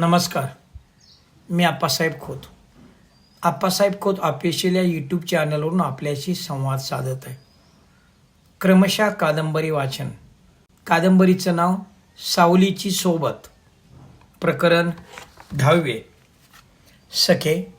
नमस्कार मी आप्पासाहेब खोत. आप्पासाहेब खोत ऑफिशियल या यूट्यूब चॅनलवरून आपल्याशी संवाद साधत आहे. क्रमशः कादंबरी वाचन. कादंबरीचं नाव सावलीची सोबत. प्रकरण दहावे. सखे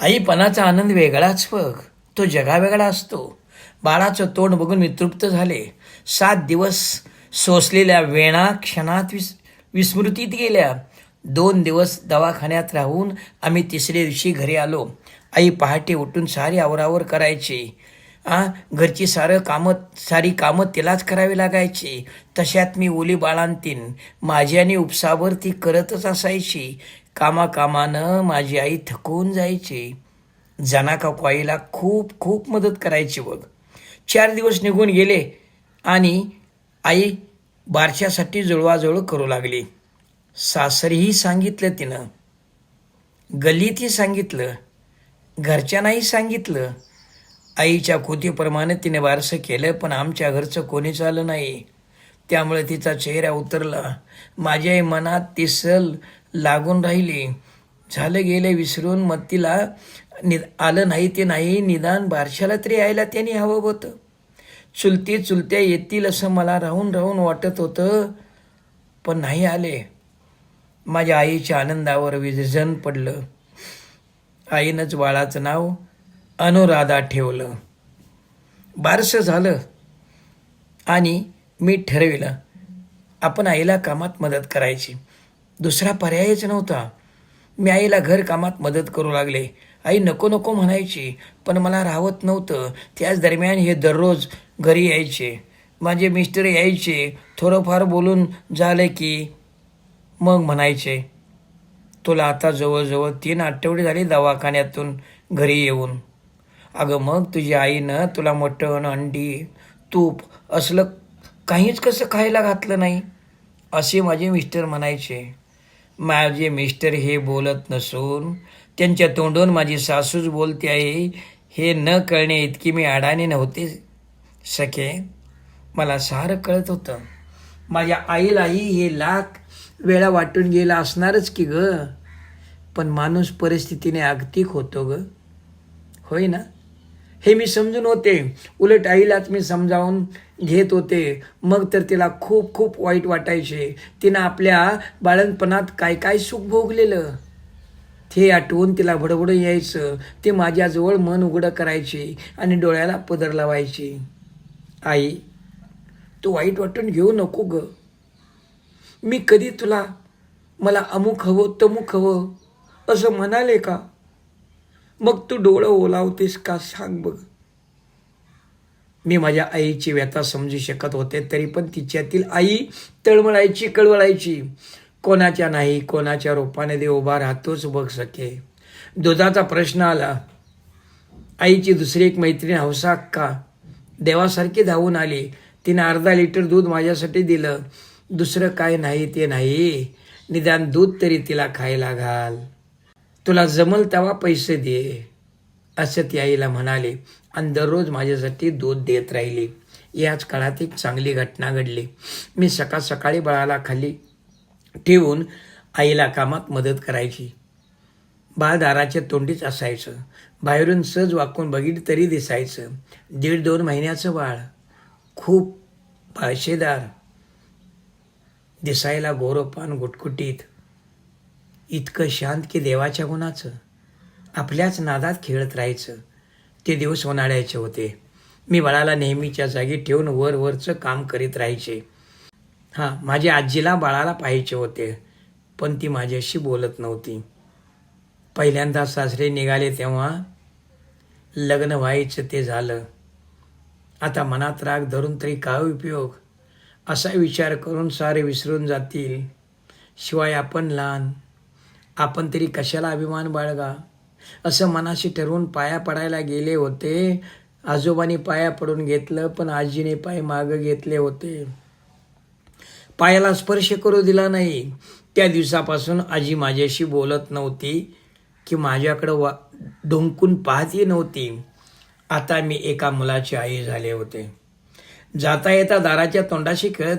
आईपणाचा आनंद वेगळाच बघ. तो जगावेगळा असतो. बाळाचं तोंड बघून मी तृप्त झाले. सात दिवस सोसलेल्या वेणा क्षणात विस विस्मृतीत गेल्या. दोन दिवस दवाखान्यात राहून आम्ही तिसऱ्या दिवशी घरी आलो. आई पहाटे उठून सारी आवरावर करायची. आ घरची सारं कामं सारी कामं तिलाच करावी लागायची. तशात मी ओली बाळांतीन. माझी आणि उपसावर ती करतच असायची. कामाकामानं माझी आई थकून जायची. जनाका आईला खूप खूप मदत करायची बघ. चार दिवस निघून गेले आणि आई बारशासाठी जुळवाजुळव करू लागली. सासरीही सांगितलं तिनं. गल्लीतही सांगितलं. घरच्यांनाही सांगितलं. आईच्या खोतीप्रमाणे तिने बारसं केलं पण आमच्या घरचं कोणीच आलं नाही. त्यामुळे तिचा चेहरा उतरला. माझ्याही मनात ती सल लागून राहिली. झालं गेलं विसरून मग तिला नि आलं नाही ते नाही निदान बारशाला तरी यायला त्यांनी हवं होतं. चुलती चुलत्या येतील असं मला राहून राहून वाटत होतं पण नाही आले. माझ्या आईच्या आनंदावर विजन पडलं. आईनंच बाळाचं नाव अनुराधा ठेवलं. बारसं झालं. आणि मी ठरविलं आपण आईला कामात मदत करायची. दुसरा पर्यायच नव्हता. मी आईला घर कामात मदत करू लागले. आई नको नको म्हणायची पण मला राहत नव्हतं. त्याच दरम्यान हे दररोज घरी यायचे. माझे मिस्टर यायचे. थोडंफार बोलून झालं की मग म्हणायचे तुला आता जवळजवळ तीन आठवडे झाले दवाखान्यातून घरी येऊन. अगं मग तुझी आईनं तुला मटण अंडी तूप असलं काहीच कसं खायला घातलं नाही. असे माझे मिस्टर म्हणायचे. माझे मिस्टर हे बोलत नसून त्यांच्या तोंडून माझी सासूच बोलते आहे. हे न कळणे इतकी मी अडाणी नव्हते सखे. मला सारं कळत होतं. माझ्या आईलाही हे लाख वेळा वाटून गेला असणारच की ग. पण माणूस परिस्थितीने आगतिक होतो ग. होय ना? हे मी समजून होते. उलट आईलाच मी समजावून घेत होते. मग तर तिला खूप खूप वाईट वाटायचे. तिनं आपल्या बाळणपणात काय काय सुख भोगलेलं? ते आठवून तिला भडबड यायचं. ते माझ्याजवळ मन उघडं करायचे आणि डोळ्याला पदर लावायची. आई तू वाईट वाटून घेऊ नको ग. मी कधी तुला मला अमुक हवं तमुक हवं असं म्हणाले का? मग तू डोळं ओलावतेस का सांग बघ. मी माझ्या आईची व्यथा समजू शकत होते तरी पण तिच्यातील आई तळमळायची कळवळायची. कोणाच्या नाही कोणाच्या रूपाने देव उभा राहतोच बघ सके दुधाचा प्रश्न आला आईची दुसरी एक मैत्रीण हौसा का? देवासारखी धावून आली. तिने अर्धा लिटर दूध माझ्यासाठी दिलं. दुसरं काय नाही ते नाही. निदान दूध तरी तिला खायला घाल. तुला जमल तेव्हा पैसे दे असं ती आईला म्हणाले. आणि दररोज माझ्यासाठी दूध देत राहिली. याच काळात एक चांगली घटना घडली. मी सकाळ सकाळी बाळाला खाली ठेवून आईला कामात मदत करायची. बाळ दाराच्या तोंडीच असायचं. बाहेरून सहज वाकून बघितलं तरी दिसायचं. दीड दोन महिन्याचं बाळ. खूप पाळशेदार दिसायला गोरोपान गुटकुटीत इतकं शांत की देवाच्या गुणाचं. आपल्याच नादात खेळत राहायचं. ते दिवस उन्हाळ्याचे होते. मी बाळाला नेहमीच्या जागी ठेवून वर वरचं काम करीत राहायचे. हां माझ्या आजीला बाळाला पाहायचे होते पण ती माझ्याशी बोलत नव्हती. पहिल्यांदा सासरे निघाले तेव्हा लग्न व्हायचं ते झालं. आता मनात राग धरून तरी काय उपयोग? असा विचार करून सारे विसरून जातील. शिवाय आपण लहान. आपण तरी कशाला अभिमान बाळगा? असं मनाशी ठरवून पाया पडायला गेले होते. आजोबांनी पाया पडून घेतलं पण आजीने पाय मागं घेतले होते. पायाला स्पर्श करू दिला नाही. त्या दिवसापासून आजी माझ्याशी बोलत नव्हती की माझ्याकडं वा ढोंकून पाहती नव्हती. आता मी एका मुलाची आई झाले होते. जाता येता दाराच्या तोंडाशी खेळत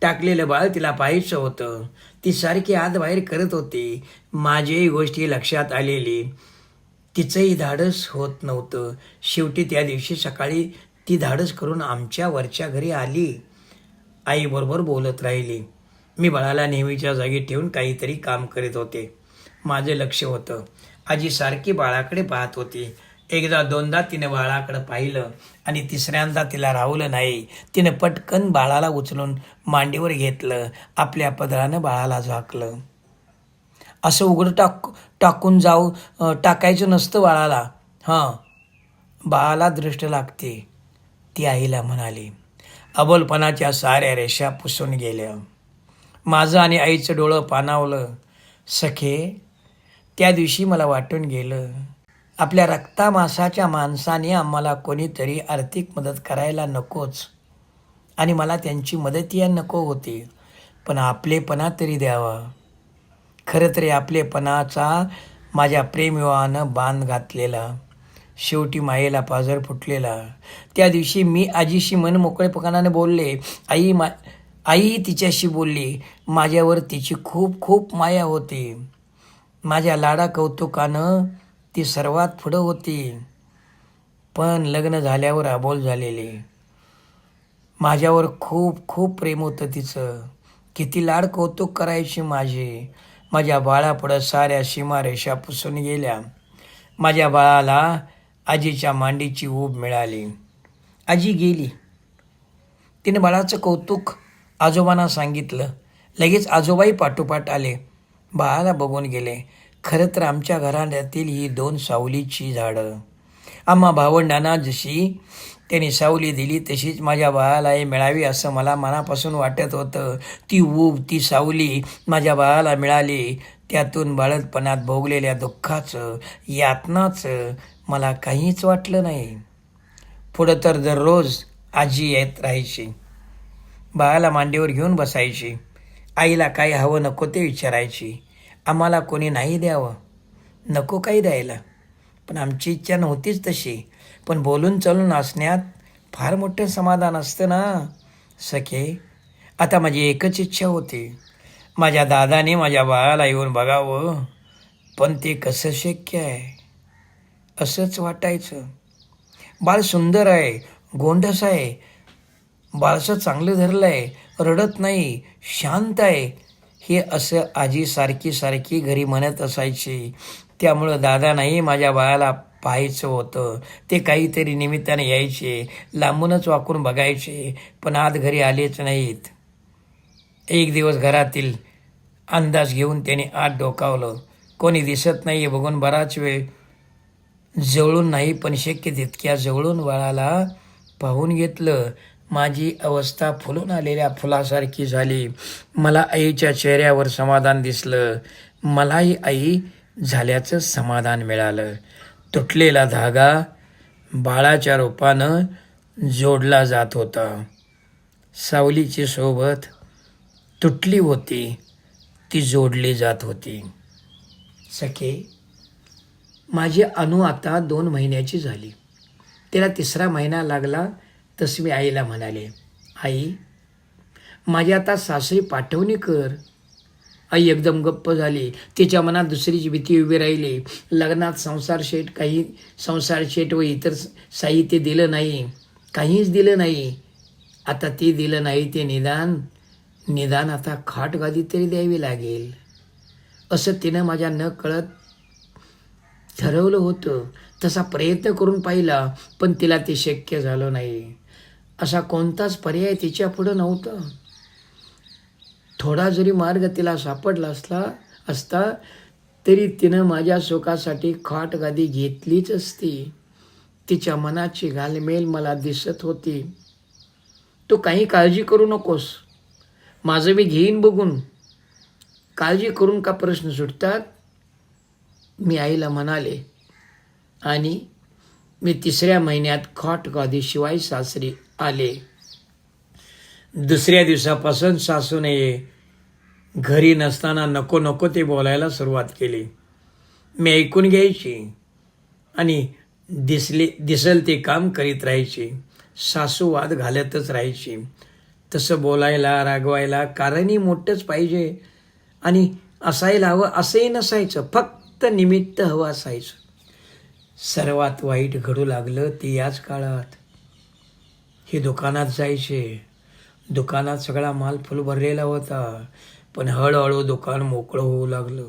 टाकलेलं बाळ तिला पाहायचं होतं. ती सारखी आत बाहेर करत होती. माझीही गोष्टी लक्षात आलेली. तिचंही धाडस होत नव्हतं. शेवटी त्या दिवशी सकाळी ती धाडस करून आमच्या वरच्या घरी आली. आईबरोबर बोलत राहिली. मी बाळाला नेहमीच्या जागी ठेवून काहीतरी काम करीत होते. माझं लक्ष होतं. आजी सारखी बाळाकडे पाहत होती. एकदा दोनदा तिने बाळाकडे पाहिलं आणि तिसऱ्यांदा तिला राहुलं नाही. तिने पटकन बाळाला उचलून मांडीवर घेतलं. आपल्या पदरानं बाळाला झाकलं. असं उघडं टाक टाकून जाऊ टाकायचं नसतं बाळाला. हां. बाळाला दृष्ट लागते. ती आईला म्हणाली अबोलपणाच्या साऱ्या रेषा पुसून गेल्या. माझं आणि आईचं डोळं पाणावलं. सखे त्या दिवशी मला वाटून गेलं. आपल्या रक्तामासाच्या माणसाने आम्हाला कोणीतरी आर्थिक मदत करायला नकोच. आणि मला त्यांची मदत या नको होती. पण आपलेपणा तरी द्यावा. खरं तरी आपलेपणाचा माझ्या प्रेमविवाहानं बांध घातलेला. शेवटी मायेला पाझर फुटलेला. त्या दिवशी मी आजीशी मन मोकळेपणाने बोलले आई मा आई तिच्याशी बोलली. माझ्यावर तिची खूप खूप माया होती. माझ्या लाडा कौतुकानं ती सर्वात पुढं होती. पण लग्न झाल्यावर अबोल झालेली. माझ्यावर खूप खूप प्रेम होतं तिचं. किती लाड कौतुक करायची माझी. माझ्या बाळापुढं साऱ्या सीमारेषा पुसून गेल्या. माझ्या बाळाला आजीच्या मांडीची ऊब मिळाली. आजी गेली. तिने बाळाचं कौतुक आजोबांना सांगितलं. लगेच आजोबाही पाठोपाठ आले. बाळाला बघून गेले. खरं तर आमच्या घराण्यातील ही दोन सावलीची झाडं. आम्हा भावंडांना जशी त्यांनी सावली दिली तशीच माझ्या बाळालाही मिळावी असं मला मनापासून वाटत होतं. ती ऊब ती सावली माझ्या बाळाला मिळाली. त्यातून बाळतपणात भोगलेल्या दुःखाचं यातनाचं मला काहीच वाटलं नाही. पुढं तर दररोज आजी येत राहायची. बाळाला मांडीवर घेऊन बसायची. आईला काय हवं नको ते विचारायची. आम्हाला कोणी नाही द्यावं. नको काही द्यायला. पण आमची इच्छा नव्हतीच तशी. पण बोलून चालून असण्यात फार मोठं समाधान असतं ना. सखे आता माझी एकच इच्छा होती. माझ्या दादाने माझ्या बाळाला येऊन बघावं. पण ते कसं शक्य आहे? असंच वाटायचं. बाळ सुंदर आहे गोंडस आहे. बाळसं चांगलं धरलं आहे रडत नाही शांत आहे. हे असं आजी सारखी सारखी घरी म्हणत असायची. त्यामुळं दादानाही माझ्या बाळाला पाहायचं होतं. ते काहीतरी निमित्ताने यायचे. लांबूनच वाकून बघायचे. पण आत घरी आलेच नाहीत. एक दिवस घरातील अंदाज घेऊन त्याने आत डोकावलं. कोणी दिसत नाही बघून बराच वेळ जवळून नाही पण शक्य तितक्या जवळून बाळाला पाहून घेतलं. माझी अवस्था फुलून आलेल्या फुलासारखी झाली. मला आईच्या चेहऱ्यावर समाधान दिसलं. मलाही आई झाल्याचं समाधान मिळालं. तुटलेला धागा बाळाच्या रूपानं जोडला जात होता. सावलीची सोबत तुटली होती. ती जोडली जात होती. सखे माझी अनु आता दोन महिन्याची झाली. तिला तिसरा महिना लागला. तसं मी आईला म्हणाले आई माझी आता सासरी पाठवणी कर. आई एकदम गप्प झाली. तिच्या मनात दुसरीची भीती उभी राहिली लग्नात संसार शेट काही संसार शेट व इतर साहित्य दिलं नाही काहीच दिलं नाही. आता ते दिलं नाही ते निदान निदान आता खाट गादी तरी द्यावी लागेल. असं तिनं माझ्या न कळत ठरवलं होतं. तसा प्रयत्न करून पाहिला पण तिला ते शक्य झालं नाही. असा कोणताच पर्याय तिच्या पुढं नव्हता. थोडा जरी मार्ग तिला सापडला असला असता तरी तिनं माझ्या सुखासाठी खाट गादी घेतलीच असती. तिच्या मनाची घालमेल मला दिसत होती. तू काही काळजी करू नकोस. माझं मी घेईन बघून. काळजी करून का प्रश्न सुटतात? मी आईला म्हणाले. आणि मी तिसऱ्या महिन्यात खाट गादीशिवाय सासरी आले. दुसऱ्या दिवसापासून सासूने घरी नसताना नको नको ते बोलायला सुरुवात केली. मी ऐकून घ्यायची आणि दिसले दिसेल ते काम करीत राहायची. सासू वाद घालतच राहायची. तसं बोलायला रागवायला कारणही मोठंच पाहिजे आणि असायला हवं असंही नसायचं. फक्त निमित्त हवं असायचं. सर्वात वाईट घडू लागलं ते याच काळात. हे दुकानात जायचे. दुकानात सगळा माल फुल भरलेला होता. पण हळूहळू दुकान मोकळं होऊ लागलं.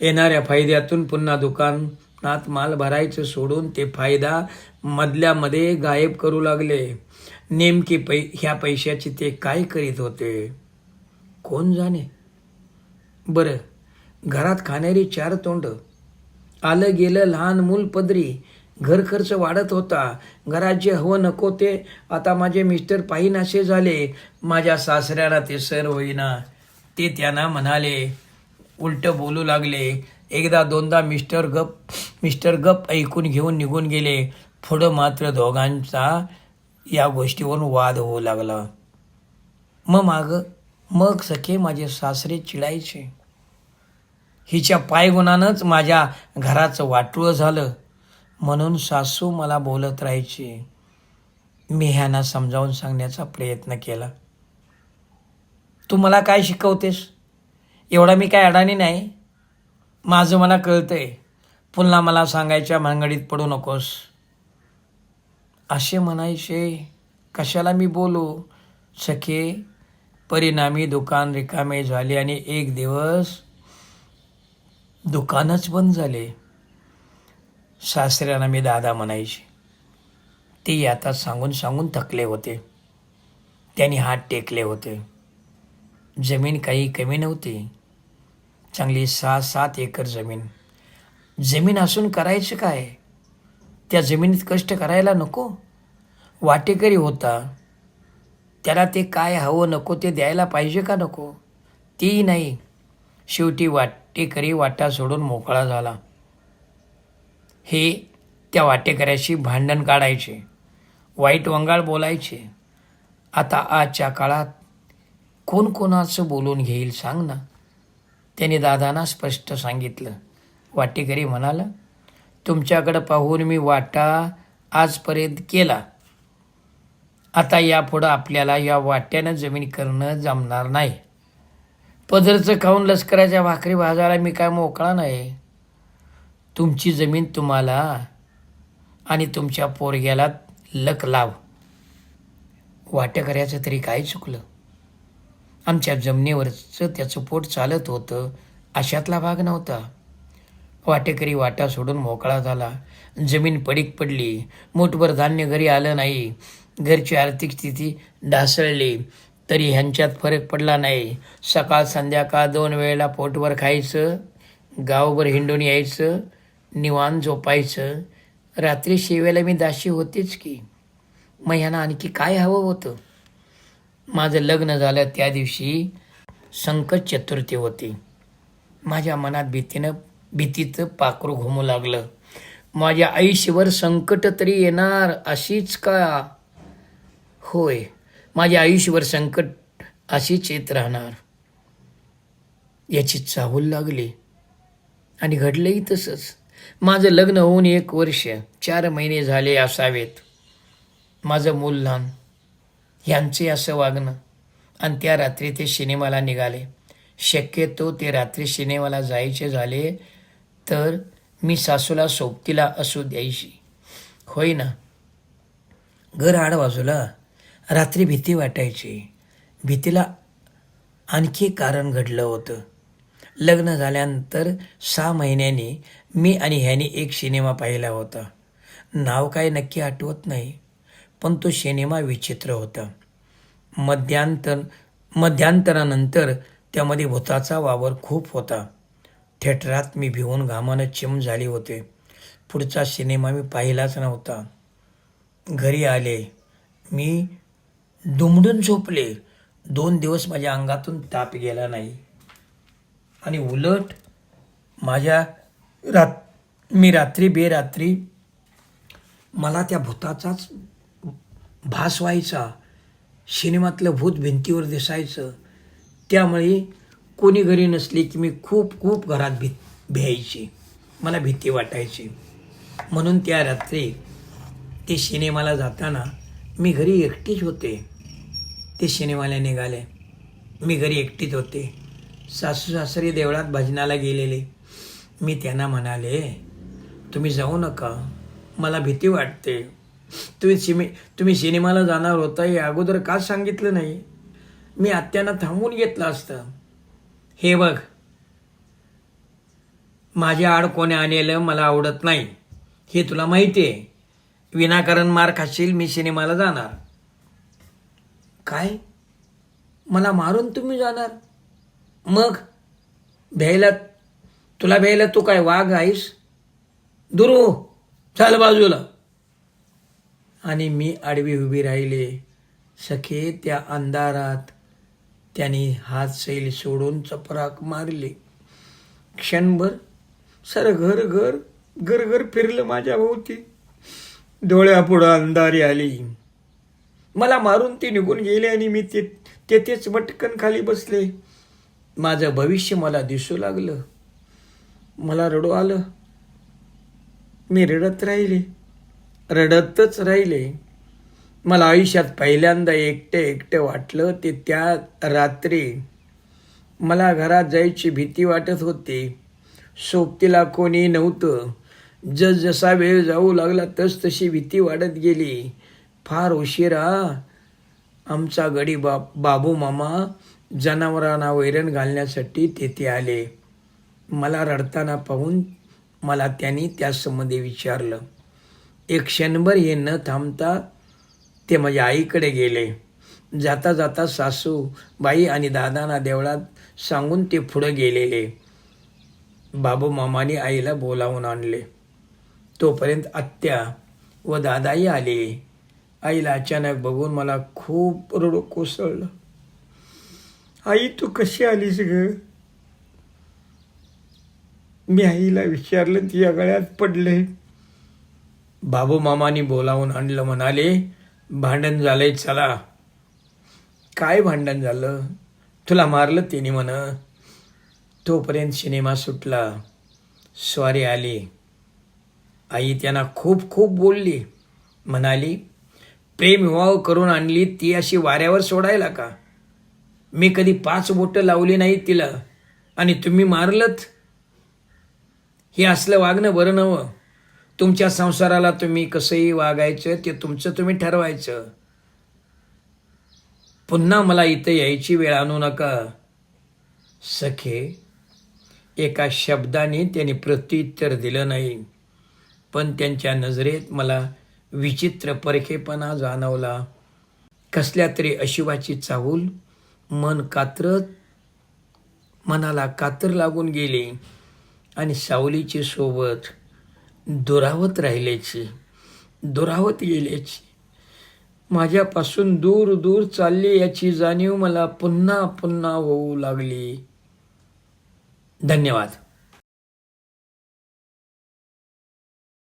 येणाऱ्या फायद्यातून पुन्हा दुकानात माल भरायचं सोडून ते फायदा मधल्यामध्ये गायब करू लागले. नेमकी पै ह्या पैशाचे ते काय करीत होते? कोण जाणे? बरं घरात खाणारी चार तोंड. आलं गेलं लहान मूल पदरी. घर खर्च वाढत होता. घरात जे हवं नको ते. आता माझे मिस्टर पाहिनासे झाले. माझ्या सासऱ्याला ते सर होईना. ते त्यांना म्हणाले उलट बोलू लागले. एकदा दोनदा मिस्टर गप मिस्टर गप ऐकून घेऊन निघून गेले. पुढं मात्र दोघांचा या गोष्टीवरून वाद होऊ लागला. मग माग मग सखे माझे सासरे चिडायचे. हिच्या पायगुणानंच माझ्या घराचं वाटुळं झालं. म्हणून सासू मला बोलत राहायची. मी ह्यांना समजावून सांगण्याचा प्रयत्न केला. तू मला काय शिकवतेस? एवढा मी काय अडाणी नाही. माझं मला कळतंय. पुन्हा मला सांगायच्या भानगडीत पडू नकोस. असे म्हणायचे. कशाला मी बोलू? सखे परिणामी दुकान रिकामे झाले आणि एक दिवस दुकानच बंद झाले. सासऱ्यांना मी दादा म्हणायचे. ते आता सांगून सांगून थकले होते. त्यांनी हात टेकले होते. जमीन काही कमी नव्हती. चांगली सहा सात एकर जमीन. जमीन असून करायचं काय? त्या जमिनीत कष्ट करायला नको? वाटेकरी होता. त्याला ते काय हवं नको ते द्यायला पाहिजे का नको? तीही नाही. शेवटी वाटेकरी वाटा सोडून मोकळा झाला. हे त्या वाटेकऱ्याशी भांडण काढायचे. वाईट वंगाळ बोलायचे. आता आजच्या काळात कोण कोणाचं बोलून घेईल सांग ना. त्याने दादांना स्पष्ट सांगितलं. वाटेकरी म्हणाला तुमच्याकडं पाहून मी वाटा आजपर्यंत केला. आता यापुढं आपल्याला या वाट्यानं जमीन करणं जमणार नाही. पदरचं खाऊन लष्कराच्या भाकरी भाजायला मी काय मोकळा नाही. तुमची जमीन तुम्हाला आणि तुमच्या पोरग्याला लक लाव. वाटेकऱ्याचं तरी काय चुकलं? आमच्या जमिनीवरचं त्याचं पोट चालत होतं अशातला भाग नव्हता. वाटेकरी वाटा सोडून मोकळा झाला. जमीन पडीक पडली. मोठभर धान्य घरी आलं नाही. घरची आर्थिक स्थिती ढासळली. तरी ह्यांच्यात फरक पडला नाही. सकाळ संध्याकाळ दोन वेळेला पोटवर खायचं गावभर हिंडून यायचं निवान झोपायचं. रात्री शेवेला मी दाशी होतेच की. मग ह्यांना आणखी काय हवं होतं? माझं लग्न झालं त्या दिवशी संकट चतुर्थी होती. माझ्या मनात भीतीनं भीतीचं पाखरू घुमू लागलं. माझ्या आयुष्यभर संकट तरी येणार अशीच का? होय माझ्या आयुष्यभर संकट अशीच येत राहणार. याची चाहूल लागली. आणि घडलंही तसंच. माझं लग्न होऊन एक वर्ष चार महिने झाले असावेत. माझं मूल लहान ह्यांचे असं वागणं. आणि त्या रात्री ते सिनेमाला निघाले. शक्यतो ते रात्री सिनेमाला जायचे झाले तर मी सासूला सोबतीला असू द्यायची. होय ना? घर आड बाजूला रात्री भीती वाटायची. भीतीला आणखी कारण घडलं होतं. लग्न झाल्यानंतर सहा महिन्यांनी मी आणि ह्याने एक सिनेमा पाहिला होता. नाव काय नक्की आठवत नाही पण तो सिनेमा विचित्र होता. मध्यांतर मध्यांतरानंतर त्यामध्ये भूताचा वावर खूप होता. थिएटरात मी भिवून घामानं चिम झाले होते. पुढचा सिनेमा मी पाहिलाच नव्हता. घरी आले. मी दुमडून झोपले. दोन दिवस माझ्या अंगातून ताप गेला नाही. आणि उलट माझ्या रात मी रात्री बेरात्री मला त्या भूताचाच भास व्हायचा. सिनेमातलं भूत भिंतीवर दिसायचं. त्यामुळे कोणी घरी नसली की मी खूप खूप घरात भी भ्यायची. मला भीती वाटायची. म्हणून त्या रात्री ते सिनेमाला जाताना मी घरी एकटीच होते. ते सिनेमाला निघाले. मी घरी एकटीच होते. सासू सासरे देवळात भजनाला गेलेले. मी त्यांना म्हणाले तुम्ही जाऊ नका. मला भीती वाटते. तुम्ही सिमे तुम्ही सिनेमाला जाणार होता हे अगोदर का सांगितलं नाही? मी आत्यांना थांबवून घेतलं असतं. हे बघ. माझ्या आड कोणी आणलेलं मला आवडत नाही. हे तुला माहिती आहे विनाकारण मार खाशील मी सिनेमाला जाणार. काय? मला मारून तुम्ही जाणार? मग? भ्यायला तुला भ्यायला तू काय वाघ आहेस? दुरू चाल बाजूला. आणि मी आडवी उभी राहिले. सखे त्या अंधारात त्याने हात सैल सोडून चपराक मारले. क्षणभर सर घर घर घर घर फिरलं माझ्या भोवती. डोळ्यापुढं अंधारी आली. मला मारून ते निघून गेले आणि मी ते तेथेच मटकन खाली बसले. माझं भविष्य मला दिसू लागलं. मला रडू आलं. मी रडत राहिले. रडतच राहिले. मला आयुष्यात पहिल्यांदा एकटे एकटे वाटलं ते त्या रात्री. मला घरात जायची भीती वाटत होती. सोबतीला कोणी नव्हतं. जस जसा वेळ जाऊ लागला तस तशी भीती वाढत गेली. फार उशिरा. आमचा गडी बा बाबू मामा जनावरांना वैरण घालण्यासाठी तेथे आले. मला रडताना पाहून मला त्यांनी त्यासंबंधी विचारलं एक क्षणभर हे न थांबता ते माझ्या आईकडे गेले. जाता जाता सासू बाई आणि दादांना देवळात सांगून ते पुढं गेलेले. बाबू मामाने आईला बोलावून आणले. तोपर्यंत आत्या व दादाही आले. आईला अचानक बघून मला खूप रडू कोसळलं. आई तू कशी आलीस ग? मी आईला विचारलं ती गळ्यात पडले बाबू मामानी बोलावून आणलं म्हणाले भांडण झालंय चला. काय भांडण झालं? तुला मारलं तिने म्हण. तोपर्यंत सिनेमा सुटला. स्वारी आली. आई त्यांना खूप खूप बोलली. म्हणाली प्रेम विवाह करून आणली ती अशी वाऱ्यावर सोडायला का? मी कधी पाच बोटं लावली नाही तिला. आणि तुम्ही मारलत? हे असलं वागणं बरं नवं तुमच्या संसाराला तुम्ही कसंही वागायचं ते तुमचं तुम्ही ठरवायचं. पुन्हा मला इथं यायची वेळ आणू नका. सखे एका शब्दाने त्यांनी प्रत्युत्तर दिलं नाही पण त्यांच्या नजरेत मला विचित्र परखेपणा जाणवला. कसल्या तरी अशिवाची चाहूल मन कात्रत मनाला कातर लागून गेली. आणि सावलीची सोबत दुरावत राहिल्याची दुरावत गेल्याची माझ्यापासून दूर दूर चालली याची जाणीव मला पुन्हा पुन्हा होऊ लागली. धन्यवाद.